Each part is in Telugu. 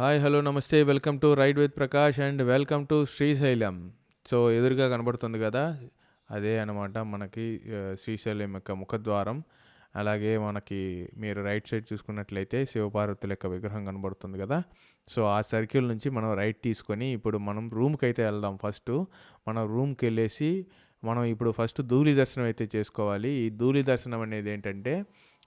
హాయ్ హలో నమస్తే. Welcome to ride with Prakash and welcome to Srisailam so ఎదురుగా కనబడుతుంది కదా? అదే అనమాట మనకి శ్రీశైలం యొక్క ముఖద్వారం. అలాగే మనకి మీరు రైట్ సైడ్ చూసుకున్నట్లయితే శివపార్వతుల యొక్క విగ్రహం కనబడుతుంది కదా? సో ఆ సర్కిల్ నుంచి మనం రైట్ తీసుకొని ఇప్పుడు మనం రూమ్కి అయితే వెళ్దాం ఫస్ట్ మనం రూమ్కి వెళ్ళేసి మనం ఇప్పుడు ఫస్ట్ ధూళి దర్శనం అయితే చేసుకోవాలి. ఈ ధూళి దర్శనం అనేది ఏంటంటే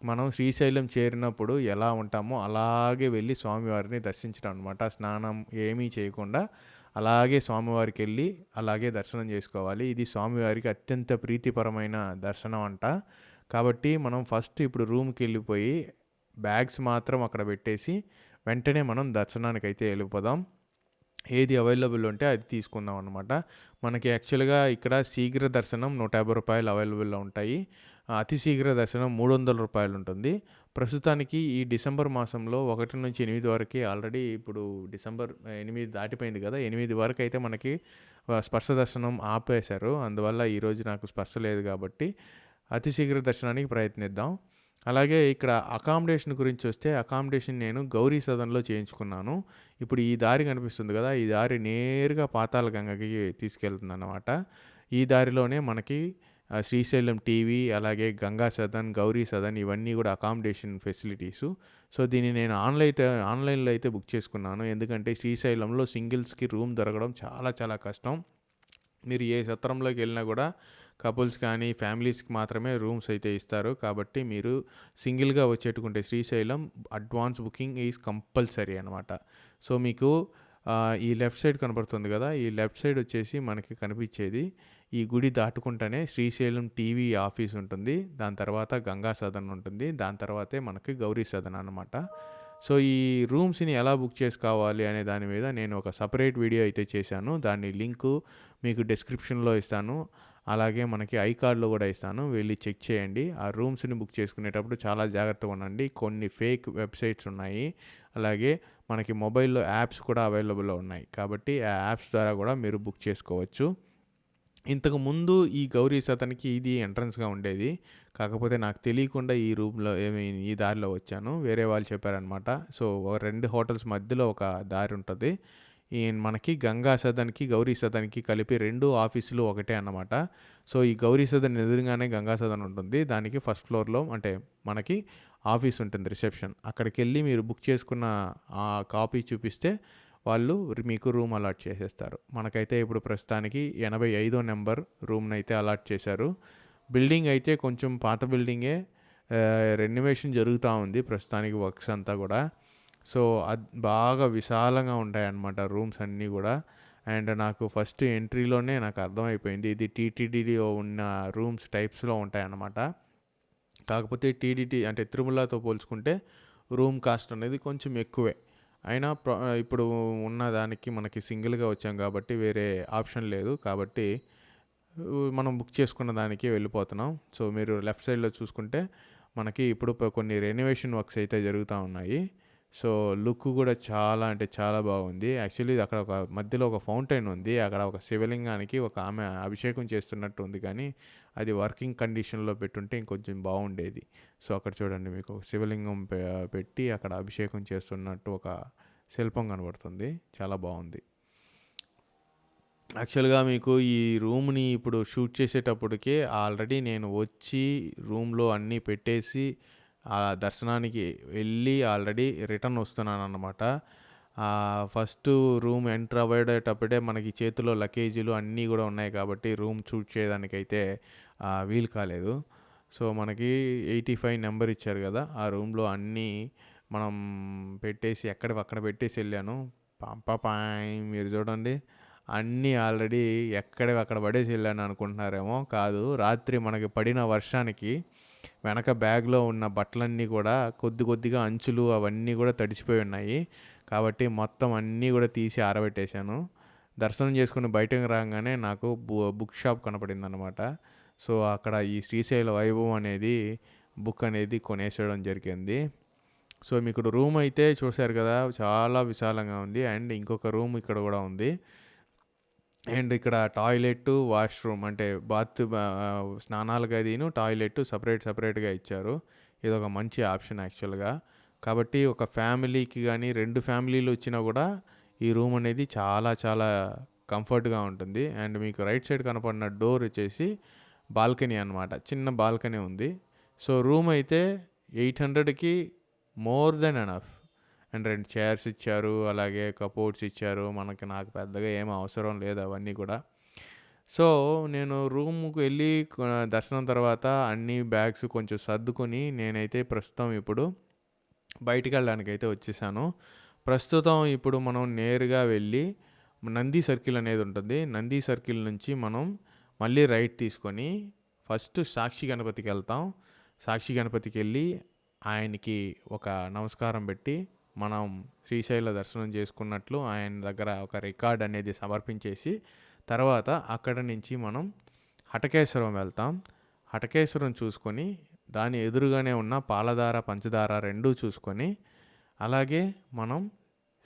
మనం శ్రీశైలం చేరినప్పుడు ఎలా ఉంటామో అలాగే వెళ్ళి స్వామివారిని దర్శించడం అనమాట స్నానం ఏమీ చేయకుండా అలాగే స్వామివారికి వెళ్ళి అలాగే దర్శనం చేసుకోవాలి. ఇది స్వామివారికి అత్యంత ప్రీతిపరమైన దర్శనం అంట. కాబట్టి మనం ఫస్ట్ ఇప్పుడు రూమ్కి వెళ్ళిపోయి బ్యాగ్స్ మాత్రం అక్కడ పెట్టేసి వెంటనే మనం దర్శనానికి అయితే వెళ్ళిపోదాం. ఏది అవైలబుల్ ఉంటే అది తీసుకుందాం అనమాట మనకి యాక్చువల్గా ఇక్కడ శీఘ్ర దర్శనం నూట యాభై రూపాయలు అవైలబుల్లో ఉంటాయి. అతి శీఘ్ర దర్శనం మూడు వందల రూపాయలు ఉంటుంది ప్రస్తుతానికి ఈ డిసెంబర్ మాసంలో ఒకటి నుంచి ఎనిమిది వరకు ఆల్రెడీ ఇప్పుడు డిసెంబర్ ఎనిమిది దాటిపోయింది కదా ఎనిమిది వరకు అయితే మనకి స్పర్శ దర్శనం ఆపేశారు. అందువల్ల ఈరోజు నాకు స్పర్శ లేదు కాబట్టి అతి శీఘ్ర దర్శనానికి ప్రయత్నిద్దాం. అలాగే ఇక్కడ అకామిడేషన్ గురించి వస్తే అకామిడేషన్ నేను గౌరీ సదన్లో చేయించుకున్నాను. ఇప్పుడు ఈ దారి కనిపిస్తుంది కదా ఈ దారి నేరుగా పాతాళ గంగకి తీసుకెళ్తుంది అన్నమాట ఈ దారిలోనే మనకి శ్రీశైలం టీవీ అలాగే గంగా సదన్ గౌరీ సదన్ ఇవన్నీ కూడా అకామిడేషన్ ఫెసిలిటీసు సో దీన్ని నేను ఆన్లైన్ ఆన్లైన్లో అయితే బుక్ చేసుకున్నాను. ఎందుకంటే శ్రీశైలంలో సింగిల్స్కి రూమ్ దొరకడం చాలా చాలా కష్టం. మీరు ఏ సత్రంలోకి వెళ్ళినా కూడా కపుల్స్ కానీ ఫ్యామిలీస్కి మాత్రమే రూమ్స్ అయితే ఇస్తారు. కాబట్టి మీరు సింగిల్గా వచ్చేట్టుకుంటే Srisailam advance booking is compulsory అనమాట సో మీకు ఈ లెఫ్ట్ సైడ్ కనబడుతుంది కదా? ఈ లెఫ్ట్ సైడ్ వచ్చేసి మనకి కనిపించేది ఈ గుడి దాటుకుంటేనే శ్రీశైలం టీవీ ఆఫీస్ ఉంటుంది. దాని తర్వాత గంగా సదన్ ఉంటుంది. దాని తర్వాతే మనకి గౌరీ సదన్ అనమాట సో ఈ రూమ్స్ని ఎలా బుక్ చేసుకోవాలి అనే దాని మీద నేను ఒక సపరేట్ వీడియో అయితే చేశాను. దాని లింకు మీకు డిస్క్రిప్షన్లో ఇస్తాను. అలాగే మనకి ఐ కార్డులో కూడా ఇస్తాను. వెళ్ళి చెక్ చేయండి. ఆ రూమ్స్ని బుక్ చేసుకునేటప్పుడు చాలా జాగ్రత్తగా ఉండండి. కొన్ని ఫేక్ వెబ్సైట్స్ ఉన్నాయి. అలాగే మనకి మొబైల్లో యాప్స్ కూడా అవైలబుల్లో ఉన్నాయి. కాబట్టి ఆ యాప్స్ ద్వారా కూడా మీరు బుక్ చేసుకోవచ్చు. ఇంతకు ముందు ఈ గౌరీ సతనికి ఇది ఎంట్రన్స్గా ఉండేది. కాకపోతే నాకు తెలియకుండా ఈ రూమ్లో ఏమి ఈ దారిలో వచ్చాను. వేరే వాళ్ళు చెప్పారనమాట సో ఒక రెండు హోటల్స్ మధ్యలో ఒక దారి ఉంటుంది. ఈ మనకి గంగా సదన్కి గౌరీ సదన్కి కలిపి రెండు ఆఫీసులు ఒకటే అన్నమాట. సో ఈ గౌరీ సదన్ ఎదురుగానే గంగా సదన్ ఉంటుంది. దానికి ఫస్ట్ ఫ్లోర్లో అంటే మనకి ఆఫీస్ ఉంటుంది రిసెప్షన్. అక్కడికి వెళ్ళి మీరు బుక్ చేసుకున్న ఆ కాపీ చూపిస్తే వాళ్ళు మీకు రూమ్ అలాట్ చేసేస్తారు. మనకైతే ఇప్పుడు ప్రస్తుతానికి ఎనభై ఐదో నెంబర్ రూమ్ని అయితే అలాట్ చేశారు. బిల్డింగ్ అయితే కొంచెం పాత బిల్డింగే రెన్యువేషన్ జరుగుతూ ఉంది ప్రస్తుతానికి వర్క్స్ అంతా కూడా. సో అది బాగా విశాలంగా ఉంటాయన్నమాట రూమ్స్ అన్నీ కూడా. అండ్ నాకు ఫస్ట్ ఎంట్రీలోనే నాకు అర్థమైపోయింది. ఇది టీటీడీలో ఉన్న రూమ్స్ టైప్స్లో ఉంటాయన్నమాట. కాకపోతే టీడీటీ అంటే తిరుమలతో పోల్చుకుంటే రూమ్ కాస్ట్ అనేది కొంచెం ఎక్కువే. అయినా ప్ర ఇప్పుడు ఉన్న దానికి మనకి సింగిల్గా వచ్చాం కాబట్టి వేరే ఆప్షన్ లేదు. కాబట్టి మనం బుక్ చేసుకున్న దానికి వెళ్ళిపోతున్నాం. సో మీరు లెఫ్ట్ సైడ్లో చూసుకుంటే మనకి ఇప్పుడు కొన్ని రెనోవేషన్ వర్క్స్ అయితే జరుగుతూ ఉన్నాయి. సో లుక్ కూడా చాలా అంటే చాలా బాగుంది. యాక్చువల్లీ అక్కడ ఒక మధ్యలో ఒక ఫౌంటైన్ ఉంది. అక్కడ ఒక శివలింగానికి ఒక ఆమె అభిషేకం చేస్తున్నట్టు ఉంది కానీ అది వర్కింగ్ కండిషన్లో పెట్టుంటే ఇంకొంచెం బాగుండేది. సో అక్కడ చూడండి మీకు ఒక శివలింగం పె- పెట్టి అక్కడ అభిషేకం చేస్తున్నట్టు ఒక శిల్పం కనబడుతుంది. చాలా బాగుంది. యాక్చువల్గా మీకు ఈ రూమ్ని ఇప్పుడు షూట్ చేసేటప్పటికే ఆల్రెడీ నేను వచ్చి రూమ్లో అన్నీ పెట్టేసి ఆ దర్శనానికి వెళ్ళి ఆల్రెడీ రిటర్న్ వస్తున్నాను అనమాట ఫస్ట్ రూమ్ ఎంటర్ అవ్వేటప్పుడే మనకి చేతిలో లగేజీలు అన్నీ కూడా ఉన్నాయి కాబట్టి రూమ్ చూట్ చేయడానికైతే వీలు కాలేదు. సో మనకి ఎయిటీ ఫైవ్ నెంబర్ ఇచ్చారు కదా ఆ రూమ్లో అన్నీ మనం పెట్టేసి ఎక్కడ అక్కడ పెట్టేసి వెళ్ళాను. పంపపాయ్ మీరు చూడండి. అన్నీ ఆల్రెడీ ఎక్కడ అక్కడ పడేసి వెళ్ళాను అనుకుంటున్నారేమో కాదు. రాత్రి మనకి పడిన వర్షానికి వెనక బ్యాగ్లో ఉన్న బట్టలన్నీ కూడా కొద్ది కొద్దిగా అంచులు అవన్నీ కూడా తడిసిపోయి ఉన్నాయి. కాబట్టి మొత్తం అన్నీ కూడా తీసి ఆరబెట్టేశాను. దర్శనం చేసుకుని బయటకు రాగానే నాకు బు- బుక్ షాప్ కనపడింది అనమాట సో అక్కడ ఈ శ్రీశైల వైభవం అనేది బుక్ అనేది కొనేసేయడం జరిగింది. సో మీకు రూమ్ అయితే చూశారు కదా చాలా విశాలంగా ఉంది. అండ్ ఇంకొక రూమ్ ఇక్కడ కూడా ఉంది. అండ్ ఇక్కడ టాయిలెట్ వాష్రూమ్ అంటే బాత్ స్నానాల గదిను టాయిలెట్ సపరేట్ సపరేట్గా ఇచ్చారు ఇది ఒక మంచి ఆప్షన్ యాక్చువల్గా కాబట్టి ఒక ఫ్యామిలీకి కానీ రెండు ఫ్యామిలీలు వచ్చినా కూడా ఈ రూమ్ అనేది చాలా చాలా కంఫర్ట్‌గా ఉంటుంది. అండ్ మీకు రైట్ సైడ్ కనపడిన డోర్ వచ్చేసి బాల్కనీ అనమాట. చిన్న బాల్కనీ ఉంది. సో, రూమ్ అయితే 800కి మోర్ దెన్ ఎనఫ్. అండ్ రెండు చైర్స్ ఇచ్చారు. అలాగే కపోర్ట్స్ ఇచ్చారు. మనకి నాకు పెద్దగా ఏం అవసరం లేదు అవన్నీ కూడా సో, నేను రూమ్‌కి వెళ్ళి దర్శనం తర్వాత అన్ని బ్యాగ్స్ కొంచెం సర్దుకొని నేనైతే ప్రస్తుతం ఇప్పుడు బయటికి వెళ్ళడానికి అయితే వచ్చేసాను. ప్రస్తుతం ఇప్పుడు మనం నేరుగా వెళ్ళి నంది సర్కిల్ అనేది ఉంటుంది. నంది సర్కిల్ నుంచి మనం మళ్ళీ రైట్ తీసుకొని ఫస్ట్ సాక్షి గణపతికి వెళ్తాం సాక్షి గణపతికి వెళ్ళి ఆయనకి ఒక నమస్కారం పెట్టి మనం శ్రీశైల దర్శనం చేసుకున్నట్లు ఆయన దగ్గర ఒక రికార్డ్ అనేది సమర్పించేసి తర్వాత అక్కడ నుంచి మనం హటకేశ్వరం వెళ్తాం. హటకేశ్వరం చూసుకొని దాని ఎదురుగానే ఉన్న పాలధార, పంచదార రెండూ చూసుకొని అలాగే మనం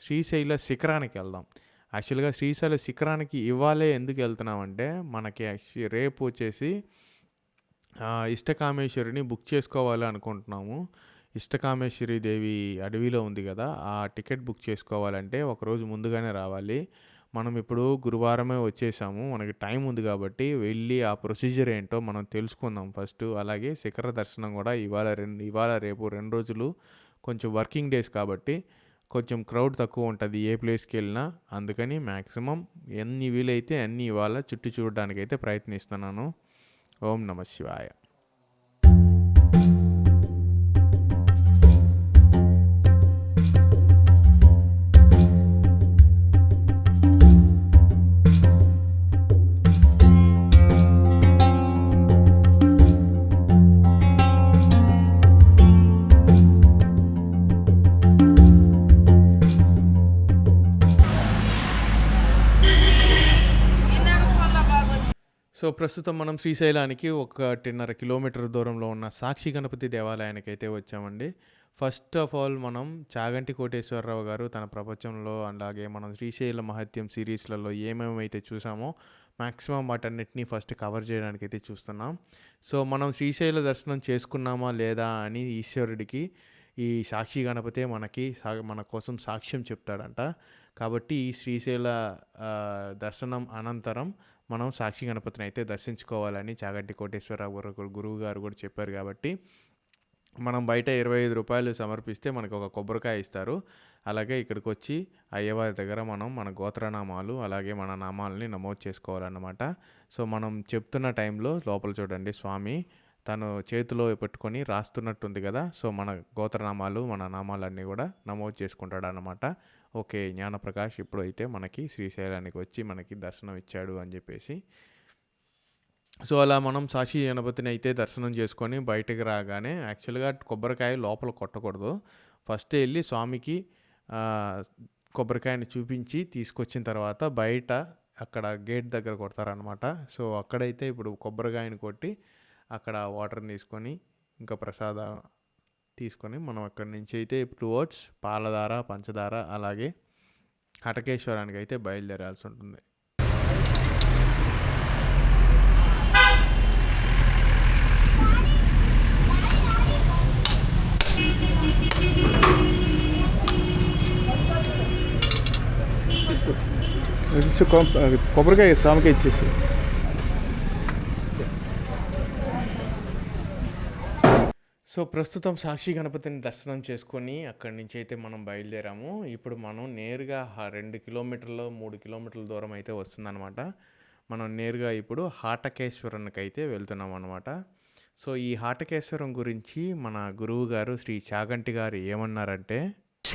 శ్రీశైల శిఖరానికి వెళ్దాం యాక్చువల్‌గా శ్రీశైల శిఖరానికి ఇవ్వాలే ఎందుకు వెళ్తున్నామంటే మనకి యాక్చు రేపు వచ్చేసి ఇష్టకామేశ్వరిని బుక్ చేసుకోవాలి అనుకుంటున్నాము. ఇష్టకామేశ్వరి దేవి అడవిలో ఉంది కదా ఆ టికెట్ బుక్ చేసుకోవాలంటే ఒకరోజు ముందుగానే రావాలి. మనం ఇప్పుడు గురువారమే వచ్చేసాము. మనకి టైం ఉంది కాబట్టి వెళ్ళి ఆ ప్రొసీజర్ ఏంటో మనం తెలుసుకుందాం ఫస్ట్ అలాగే శిఖర దర్శనం కూడా ఇవాళ రెండు ఇవాళ, రేపు రెండు రోజులు కొంచెం వర్కింగ్ డేస్ కాబట్టి కొంచెం క్రౌడ్ తక్కువ ఉంటుంది ఏ ప్లేస్కి వెళ్ళినా అందుకని మ్యాక్సిమం ఎన్ని వీలైతే అన్ని ఇవాళ చుట్టి చూడడానికైతే ప్రయత్నిస్తున్నాను. ఓం నమ శివాయ. సో, ప్రస్తుతం మనం శ్రీశైలానికి ఒకటిన్నర కిలోమీటర్ దూరంలో ఉన్న సాక్షి గణపతి దేవాలయానికి అయితే వచ్చామండి. ఫస్ట్ ఆఫ్ ఆల్ మనం చాగంటి కోటేశ్వరరావు గారు తన ప్రపంచంలో అలాగే మనం శ్రీశైల మహత్యం సిరీస్లలో ఏమేమైతే చూసామో మ్యాక్సిమం వాటన్నిటిని ఫస్ట్ కవర్ చేయడానికి అయితే చూస్తున్నాం. సో, మనం శ్రీశైల దర్శనం చేసుకున్నామా లేదా అని ఈశ్వరుడికి ఈ సాక్షి గణపతే మనకి సా మన కోసం సాక్ష్యం చెప్తాడంట. కాబట్టి ఈ శ్రీశైల దర్శనం అనంతరం మనం సాక్షి గణపతిని అయితే దర్శించుకోవాలని చాగంటి కోటేశ్వరరావు గారు గురువు గారు కూడా చెప్పారు కాబట్టి మనం బయట ఇరవై ఐదు రూపాయలు సమర్పిస్తే మనకు ఒక కొబ్బరికాయ ఇస్తారు. అలాగే ఇక్కడికి వచ్చి అయ్యవారి దగ్గర మనం మన గోత్రనామాలు అలాగే మన నామాలని నమోదు చేసుకోవాలన్నమాట. సో, మనం చెప్తున్న టైంలో లోపల చూడండి స్వామి తను చేతిలో పెట్టుకొని రాస్తున్నట్టుంది కదా సో, మన గోత్రనామాలు, మన నామాలన్నీ కూడా నమోదు చేసుకుంటాడన్నమాట. ఓకే. జ్ఞానప్రకాష్ ఇప్పుడైతే మనకి శ్రీశైలానికి వచ్చి మనకి దర్శనం ఇచ్చాడు అని చెప్పేసి సో, అలా మనం సాక్షి గణపతిని అయితే దర్శనం చేసుకొని బయటకు రాగానే యాక్చువల్‌గా కొబ్బరికాయ లోపల కొట్టకూడదు. ఫస్ట్ వెళ్ళి స్వామికి కొబ్బరికాయని చూపించి తీసుకొచ్చిన తర్వాత బయట అక్కడ గేట్ దగ్గర కొడతారనమాట. సో, అక్కడైతే ఇప్పుడు కొబ్బరికాయని కొట్టి అక్కడ వాటర్‌ని తీసుకొని ఇంకా ప్రసాదం తీసుకొని మనం అక్కడి నుంచి అయితే టువర్డ్స్ పాలధార, పంచదార అలాగే హటకేశ్వరానికైతే బయలుదేరాల్సి ఉంటుంది. కొబ్బరికాయ స్వామికి ఇచ్చేసి సో, ప్రస్తుతం సాక్షి గణపతిని దర్శనం చేసుకొని అక్కడి నుంచి అయితే మనం బయలుదేరాము. ఇప్పుడు మనం నేరుగా రెండు కిలోమీటర్లు, మూడు కిలోమీటర్ల దూరం అయితే వస్తుందన్నమాట మనం నేరుగా ఇప్పుడు హాటకేశ్వరంకి అయితే వెళ్తున్నాం అనమాట సో, ఈ హాటకేశ్వరం గురించి మన గురువు గారు శ్రీ చాగంటి గారు ఏమన్నారంటే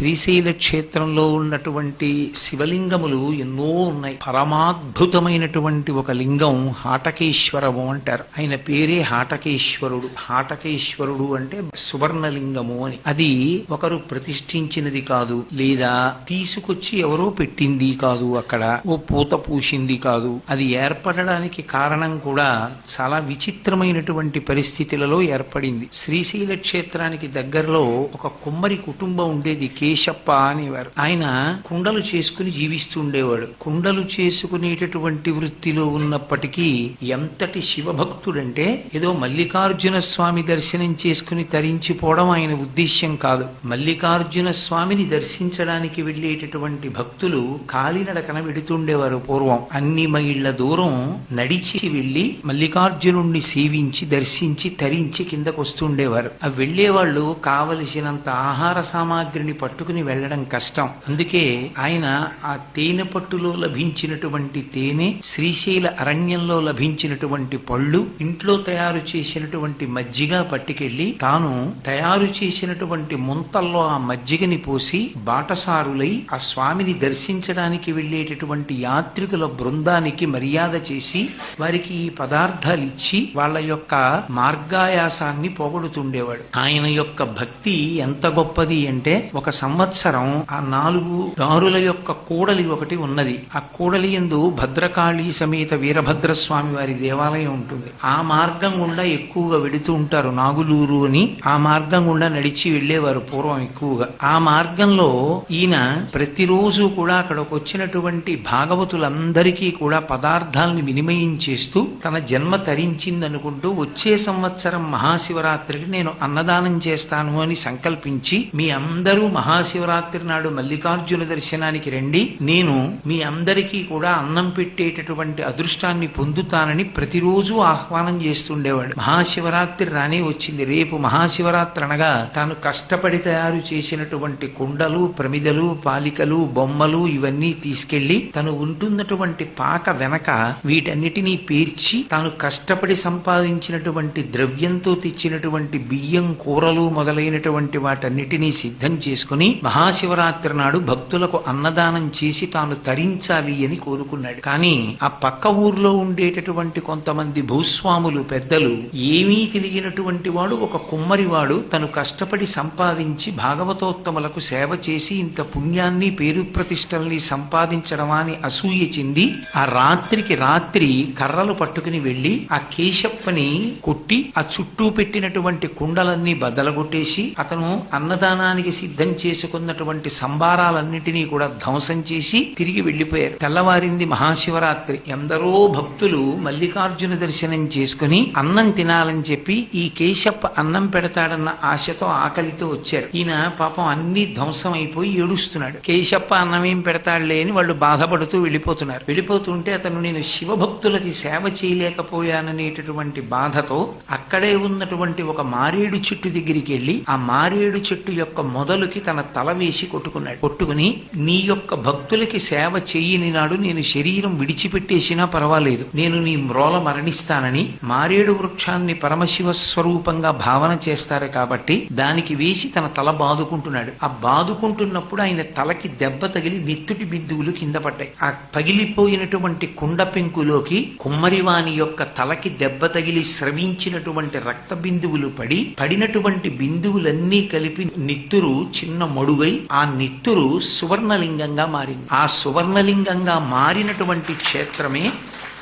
శ్రీశైల క్షేత్రంలో ఉన్నటువంటి శివలింగములు ఎన్నో ఉన్నాయి. పరమాద్భుతమైనటువంటి ఒక లింగం హాటకేశ్వరము అంటారు. ఆయన పేరే హాటకేశ్వరుడు. హాటకేశ్వరుడు అంటే సువర్ణలింగము అని. అది ఒకరు ప్రతిష్ఠించినది కాదు. లేదా తీసుకొచ్చి ఎవరో పెట్టింది కాదు అక్కడ. ఓ పూత పూసింది కాదు. అది ఏర్పడడానికి కారణం కూడా చాలా విచిత్రమైనటువంటి పరిస్థితులలో ఏర్పడింది. శ్రీశైల క్షేత్రానికి దగ్గరలో ఒక కుమ్మరి కుటుంబం ఉండేది. కె. కేశప్ప అనేవారు. ఆయన కుండలు చేసుకుని జీవిస్తూ ఉండేవాడు. కుండలు చేసుకునేటటువంటి వృత్తిలో ఉన్నప్పటికీ ఎంతటి శివభక్తుడంటే ఏదో మల్లికార్జున స్వామి దర్శనం చేసుకుని తరించిపోవడం ఆయన ఉద్దేశ్యం కాదు. మల్లికార్జున స్వామిని దర్శించడానికి వెళ్ళేటటువంటి భక్తులు కాలినడకన వెడుతుండేవారు పూర్వం. అన్ని మైళ్ళ దూరం నడిచి వెళ్ళి మల్లికార్జునుణ్ణి సేవించి దర్శించి తరించి కిందకు వస్తుండేవారు ఆ వెళ్ళేవాళ్ళు కావలసినంత ఆహార సామాగ్రిని పట్టుకుని వెళ్ళడం కష్టం. అందుకే ఆయన ఆ తేనె పట్టులో లభించినటువంటి తేనె శ్రీశైల అరణ్యంలో లభించినటువంటి పళ్ళు ఇంట్లో తయారు చేసినటువంటి మజ్జిగ పట్టుకెళ్ళి తాను తయారు చేసినటువంటి ముంతల్లో ఆ మజ్జిగని పోసి బాటసారులై ఆ స్వామిని దర్శించడానికి వెళ్ళేటటువంటి యాత్రికుల బృందానికి మర్యాద చేసి వారికి ఈ పదార్థాలు ఇచ్చి వాళ్ళ యొక్క మార్గాయాసాన్ని పోగొడుతుండేవాడు. ఆయన యొక్క భక్తి ఎంత గొప్పది అంటే ఒక సంవత్సరం ఆ నాలుగు దారుల యొక్క కూడలి ఒకటి ఉన్నది. ఆ కూడలి ఎందు భద్రకాళి సమేత వీరభద్ర స్వామి వారి దేవాలయం ఉంటుంది. ఆ మార్గం గుండా ఎక్కువగా వెడుతూ ఉంటారు నాగులూరు అని. ఆ మార్గం గుండా నడిచి వెళ్ళేవారు పూర్వం ఎక్కువగా. ఆ మార్గంలో ఈయన ప్రతిరోజు కూడా అక్కడకు వచ్చినటువంటి భాగవతులందరికీ కూడా పదార్థాలను వినిమయం చేస్తూ తన జన్మ తరించిందనుకుంటూ వచ్చే సంవత్సరం మహాశివరాత్రికి నేను అన్నదానం చేస్తాను అని సంకల్పించి మీ అందరూ మహా మహాశివరాత్రి నాడు మల్లికార్జున దర్శనానికి రండి. నేను మీ అందరికీ కూడా అన్నం పెట్టేటటువంటి అదృష్టాన్ని పొందుతానని ప్రతిరోజు ఆహ్వానం చేస్తుండేవాడు. మహాశివరాత్రి రానే వచ్చింది. రేపు మహాశివరాత్రి అనగా తాను కష్టపడి తయారు చేసినటువంటి కుండలు ప్రమిదలు పాలికలు బొమ్మలు ఇవన్నీ తీసుకెళ్ళి తను ఉంటున్నటువంటి పాక వెనక వీటన్నిటినీ పేర్చి తాను కష్టపడి సంపాదించినటువంటి ద్రవ్యంతో తెచ్చినటువంటి బియ్యం కూరలు మొదలైనటువంటి వాటన్నిటినీ సిద్ధం చేసుకుని మహాశివరాత్రి నాడు భక్తులకు అన్నదానం చేసి తాను తరించాలి అని కోరుకున్నాడు. కానీ ఆ పక్క ఊర్లో ఉండేటటువంటి కొంతమంది భూస్వాములు పెద్దలు ఏమీ తెలియనటువంటి వాడు ఒక కుమ్మరివాడు తను కష్టపడి సంపాదించి భాగవతోత్తములకు సేవ చేసి ఇంత పుణ్యాన్ని పేరు ప్రతిష్టల్ని సంపాదించడమా అని అసూయ చెంది ఆ రాత్రికి రాత్రి కర్రలు పట్టుకుని వెళ్ళి ఆ కేశప్పని కొట్టి ఆ చుట్టూ పెట్టినటువంటి కుండలన్నీ బద్దలగొట్టేసి అతను అన్నదానానికి సిద్ధం చేసి చేసుకున్నటువంటి సంబారాలన్నిటినీ కూడా ధ్వంసం చేసి తిరిగి వెళ్ళిపోయారు తెల్లవారింది మహాశివరాత్రి. ఎందరో భక్తులు మల్లికార్జున దర్శనం చేసుకుని అన్నం తినాలని చెప్పి ఈ కేశప్ప అన్నం పెడతాడన్న ఆశతో ఆకలితో వచ్చారు. ఈయన పాపం అన్ని ధ్వంసం అయిపోయి ఏడుస్తున్నాడు. కేశప్ప అన్నం ఏం పెడతాడులే అని వాళ్ళు బాధపడుతూ వెళ్ళిపోతున్నారు. వెళ్ళిపోతుంటే అతను నేను శివభక్తులకి సేవ చేయలేకపోయాననేటటువంటి బాధతో అక్కడే ఉన్నటువంటి ఒక మారేడు చెట్టు దగ్గరికి వెళ్ళి ఆ మారేడు చెట్టు యొక్క మొదలుకి తన తల వేసి కొట్టుకున్నాడు. కొట్టుకుని నీ యొక్క భక్తులకి సేవ చెయ్యని నాడు నేను శరీరం విడిచిపెట్టేసినా పర్వాలేదు. నేను నీ మ్రోల మరణిస్తానని మారేడు వృక్షాన్ని పరమశివ స్వరూపంగా భావన చేస్తారు కాబట్టి దానికి వేసి తన తల బాదుకుంటున్నాడు. ఆ బాదుకుంటున్నప్పుడు ఆయన తలకి దెబ్బ తగిలి మెత్తుటి బిందువులు కింద పడ్డాయి. ఆ పగిలిపోయినటువంటి కుండ పెంకులోకి కుమ్మరివాణి యొక్క తలకి దెబ్బ తగిలి స్రవించినటువంటి రక్త బిందువులు పడి పడినటువంటి బిందువులన్నీ కలిపి నిత్తురు చిన్న మడుగై ఆ నిత్తురు సువర్ణలింగంగా మారింది. ఆ సువర్ణలింగంగా మారినటువంటి క్షేత్రమే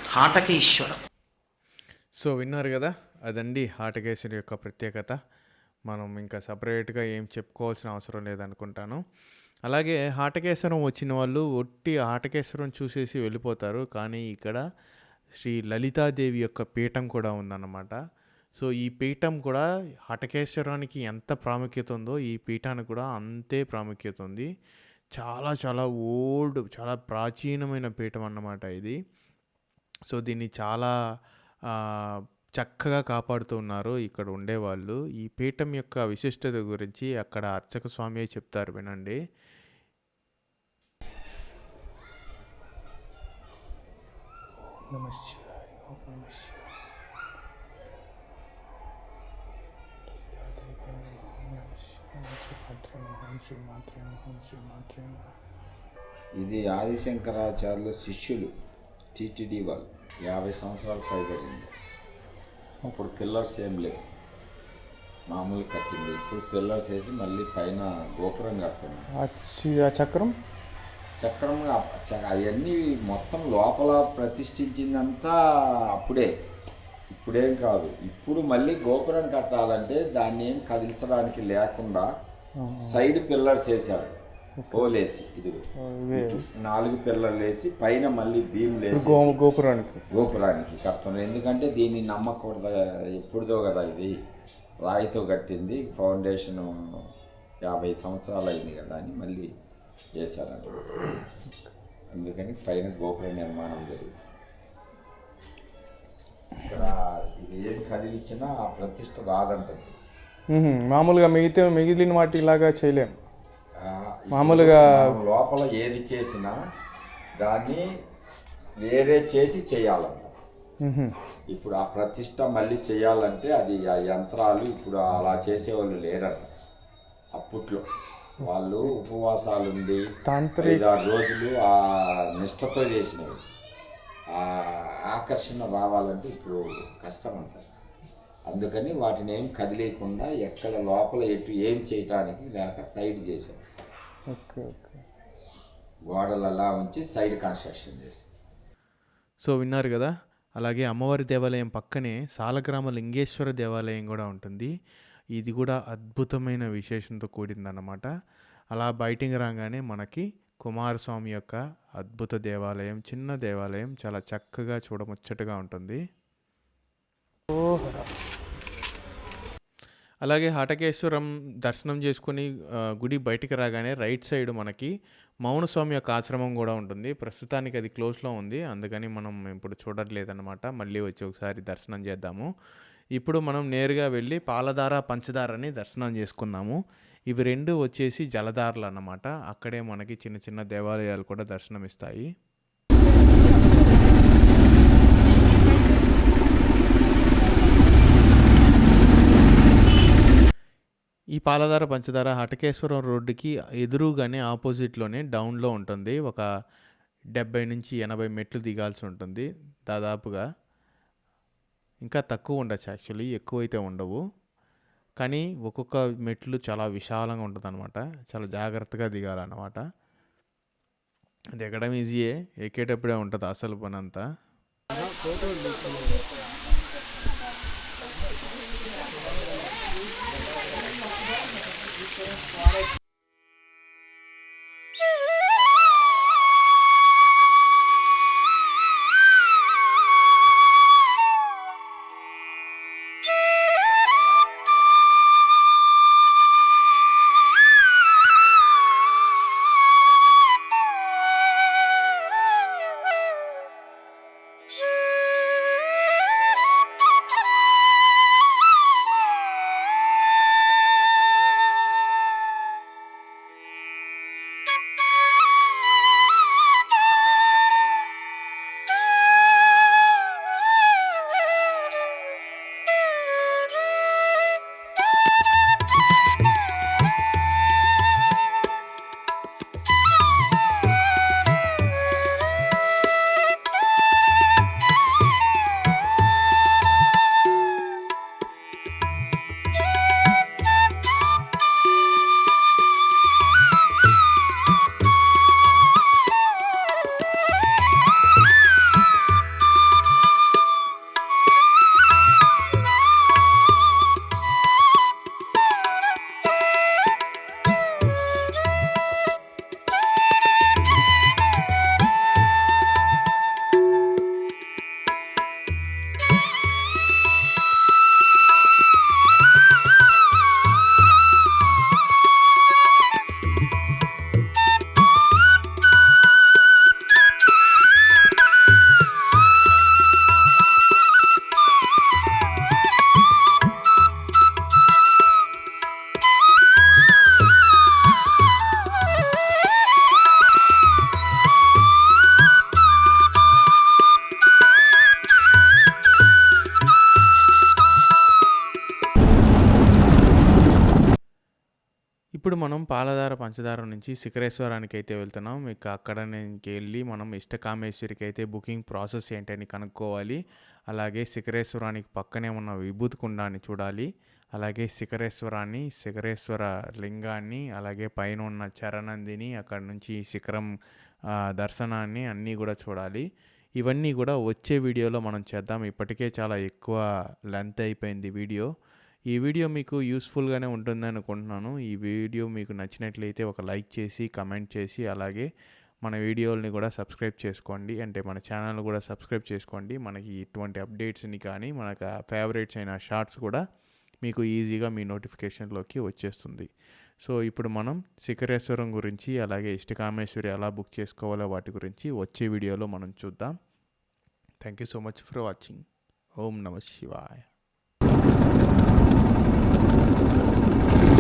హాటకేశ్వరం. సో విన్నారు కదా అదండి హాటకేశ్వరి యొక్క ప్రత్యేకత. మనం ఇంకా సపరేట్గా ఏం చెప్పుకోవాల్సిన అవసరం లేదనుకుంటాను. అలాగే హాటకేశ్వరం వచ్చిన వాళ్ళు ఒట్టి హాటకేశ్వరం చూసేసి వెళ్ళిపోతారు. కానీ ఇక్కడ శ్రీ లలితాదేవి యొక్క పీఠం కూడా ఉందన్నమాట. సో ఈ పీఠం కూడా హటకేశ్వరానికి ఎంత ప్రాముఖ్యత ఉందో ఈ పీఠానికి కూడా అంతే ప్రాముఖ్యత ఉంది. చాలా చాలా ఓల్డ్ చాలా ప్రాచీనమైన పీఠం అన్నమాట ఇది. సో దీన్ని చాలా చక్కగా కాపాడుతూ ఉన్నారు ఇక్కడ ఉండేవాళ్ళు. ఈ పీఠం యొక్క విశిష్టత గురించి అక్కడ అర్చక స్వామి చెప్తారు వినండి. నమస్తే ఇది ఆదిశంకరాచార్యుల శిష్యులు టీటీడీ వాళ్ళు. యాభై సంవత్సరాలు పైబడింది. అప్పుడు పిల్లర్స్ ఏం లేవు. మామూలు కట్టింది ఇప్పుడు పిల్లర్స్ వేసి మళ్ళీ పైన గోపురం కడుతుంది ఆ చక్రం? చక్రం అవన్నీ మొత్తం లోపల ప్రతిష్ఠించిందంతా అప్పుడే. ఇప్పుడేం కాదు. ఇప్పుడు మళ్ళీ గోపురం కట్టాలంటే దాన్ని ఏం కదిలించడానికి లేకుండా సైడ్ పిల్లర్స్ వేశారు. ఓలేసి ఇది నాలుగు పిల్లలు వేసి పైన మళ్ళీ భీములు వేసి గో గోపురానికి. గోపురానికి కడుతున్నారు. ఎందుకంటే దీన్ని నమ్మకూడదు? ఎప్పుడుదో కదా ఇది. రాయితో కట్టింది. ఫౌండేషన్ యాభై సంవత్సరాలు అయింది కదా అని మళ్ళీ చేశారన్నమాట అందుకని పైన గోపుర నిర్మాణం జరుగుతుంది. ఇక్కడ ఇది ఏం కదిలించినా ఆ ప్రతిష్ట రాదంటుంది. మ్మ్. మామూలుగా మిగితే మిగిలిన వాటిలాగా చేయలేం. ఆ, ఇప్పుడు మామూలుగా- లోపల ఏది చేసినా దాన్ని వేరే చేసి చేయాలన్నమాట. ఇప్పుడు ఆ ప్రతిష్ట మళ్ళీ చేయాలంటే అది ఆ యంత్రాలు ఇప్పుడు అలా చేసేవాళ్ళు లేరట. అప్పట్లో వాళ్ళు ఉపవాసాలుండి తాంత్రిక ఐదారు రోజులు ఆ నిష్టతో చేసినవి. ఆకర్షణ రావాలంటే ఇప్పుడు కష్టం అంటారు అందుకని వాటిని ఏం కదిలేయకుండా ఎక్కడ లోపల ఎటు ఏం చేయటానికి లేక సైడ్ ఓకే గోడలు అలా ఉంచి సైడ్ కన్స్ట్రక్షన్ చేశారు సో విన్నారు కదా అలాగే అమ్మవారి దేవాలయం పక్కనే సాలగ్రామ లింగేశ్వర దేవాలయం కూడా ఉంటుంది. ఇది కూడా అద్భుతమైన విశేషంతో కూడిందన్నమాట. అలా బయటికి రాగానే మనకి కుమారస్వామి యొక్క అద్భుత దేవాలయం చిన్న దేవాలయం చాలా చక్కగా చూడముచ్చటగా ఉంటుంది. అలాగే హటకేశ్వరం దర్శనం చేసుకుని గుడి బయటికి రాగానే రైట్ సైడ్ మనకి మౌనస్వామి యొక్క ఆశ్రమం కూడా ఉంటుంది. ప్రస్తుతానికి అది క్లోజ్లో ఉంది. అందుకని మనం ఇప్పుడు చూడట్లేదన్నమాట. మళ్ళీ వచ్చి ఒకసారి దర్శనం చేద్దాము. ఇప్పుడు మనం నేరుగా వెళ్ళి పాలధార పంచదారని దర్శనం చేసుకున్నాము ఇవి రెండు వచ్చేసి జలధారలు అన్నమాట. అక్కడే మనకి చిన్న చిన్న దేవాలయాలు కూడా దర్శనమిస్తాయి. ఈ పాలధార పంచదార హటకేశ్వరం రోడ్డుకి ఎదురుగానే ఆపోజిట్లోనే డౌన్లో ఉంటుంది. ఒక డెబ్బై నుంచి ఎనభై మెట్లు దిగాల్సి ఉంటుంది దాదాపుగా. ఇంకా తక్కువ ఉండొచ్చు యాక్చువల్లీ ఎక్కువ అయితే ఉండవు. కానీ ఒక్కొక్క మెట్లు చాలా విశాలంగా ఉంటుంది అనమాట చాలా జాగ్రత్తగా దిగాలన్నమాట. దిగడం ఈజీయే ఎక్కేటప్పుడే ఉంటుంది అసలు పని అంతా పాలధార పంచదార నుంచి శిఖరేశ్వరానికి అయితే వెళ్తున్నాం. ఇక అక్కడ నుంచి వెళ్ళి మనం ఇష్టకామేశ్వరికి అయితే బుకింగ్ ప్రాసెస్ ఏంటని కనుక్కోవాలి. అలాగే శిఖరేశ్వరానికి పక్కనే ఉన్న విభూతి కుండాన్ని చూడాలి. అలాగే శిఖరేశ్వరాన్ని శిఖరేశ్వర లింగాన్ని అలాగే పైన ఉన్న చరణందిని అక్కడ నుంచి శిఖరం దర్శనాన్ని అన్నీ కూడా చూడాలి. ఇవన్నీ కూడా వచ్చే వీడియోలో మనం చేద్దాం. ఇప్పటికే చాలా ఎక్కువ లెంత్ అయిపోయింది వీడియో. ఈ వీడియో మీకు యూస్ఫుల్గానే ఉంటుందని అనుకుంటున్నాను. ఈ వీడియో మీకు నచ్చినట్లయితే ఒక లైక్ చేసి కమెంట్ చేసి అలాగే మన వీడియోల్ని కూడా సబ్స్క్రైబ్ చేసుకోండి. అంటే మన ఛానల్ కూడా సబ్స్క్రైబ్ చేసుకోండి. మనకి ఇటువంటి అప్డేట్స్ని కానీ మనకు ఫేవరెట్స్ అయిన షార్ట్స్ కూడా మీకు ఈజీగా మీ నోటిఫికేషన్లోకి వచ్చేస్తుంది. సో ఇప్పుడు మనం శిఖరేశ్వరం గురించి అలాగే ఇష్టకామేశ్వరి ఎలా బుక్ చేసుకోవాలో వాటి గురించి వచ్చే వీడియోలో మనం చూద్దాం. Thank you so much for watching. ఓం నమ శివాయ.